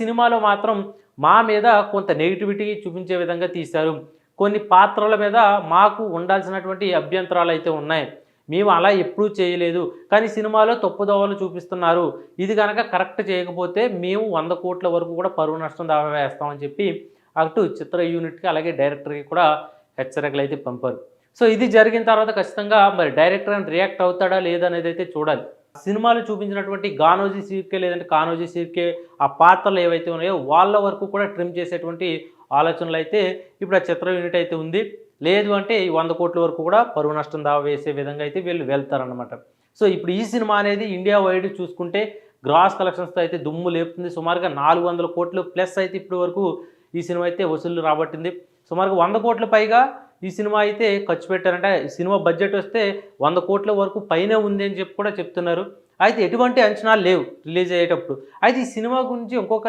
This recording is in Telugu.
సినిమాలో మాత్రం మా మీద కొంత నెగిటివిటీ చూపించే విధంగా తీశారు. కొన్ని పాత్రల మీద మాకు ఉండాల్సినటువంటి అభ్యంతరాలు అయితే ఉన్నాయి. మేము అలా ఎప్పుడూ చేయలేదు. కానీ సినిమాలో తప్పుదోవలు చూపిస్తున్నారు. ఇది కనుక కరెక్ట్ చేయకపోతే మేము వంద కోట్ల వరకు కూడా పరువు నష్టం దావా వేస్తామని చెప్పి అటు చిత్ర యూనిట్కి అలాగే డైరెక్టర్కి కూడా హెచ్చరికలు అయితే పంపారు. సో ఇది జరిగిన తర్వాత ఖచ్చితంగా మరి డైరెక్టర్ అని రియాక్ట్ అవుతాడా లేదా అనేది అయితే చూడాలి. సినిమాలు చూపించినటువంటి గానోజీ సీర్కే లేదంటే కానోజీ సీర్కే ఆ పాత్రలు ఏవైతే ఉన్నాయో వాళ్ళ వరకు కూడా ట్రిమ్ చేసేటువంటి ఆలోచనలు అయితే ఇప్పుడు ఆ చిత్ర యూనిట్ అయితే ఉంది. లేదు అంటే ఈ వంద కోట్ల వరకు కూడా పరువు నష్టం దావా వేసే విధంగా అయితే వీళ్ళు వెళ్తారనమాట సో ఇప్పుడు ఈ సినిమా అనేది ఇండియా వైడ్ చూసుకుంటే గ్రాస్ కలెక్షన్స్తో అయితే దుమ్ము లేపుతుంది. సుమారుగా నాలుగు వందల కోట్లు ప్లస్ అయితే ఇప్పటి వరకు ఈ సినిమా అయితే వసూళ్ళు రాబట్టింది. సుమారుగా వంద కోట్ల పైగా ఈ సినిమా అయితే ఖర్చు పెట్టారంటే. సినిమా బడ్జెట్ వస్తే వంద కోట్ల వరకు పైనే ఉంది అని చెప్పి కూడా చెప్తున్నారు. అయితే ఎటువంటి అంచనాలు లేవు రిలీజ్ అయ్యేటప్పుడు. అయితే ఈ సినిమా గురించి ఇంకొక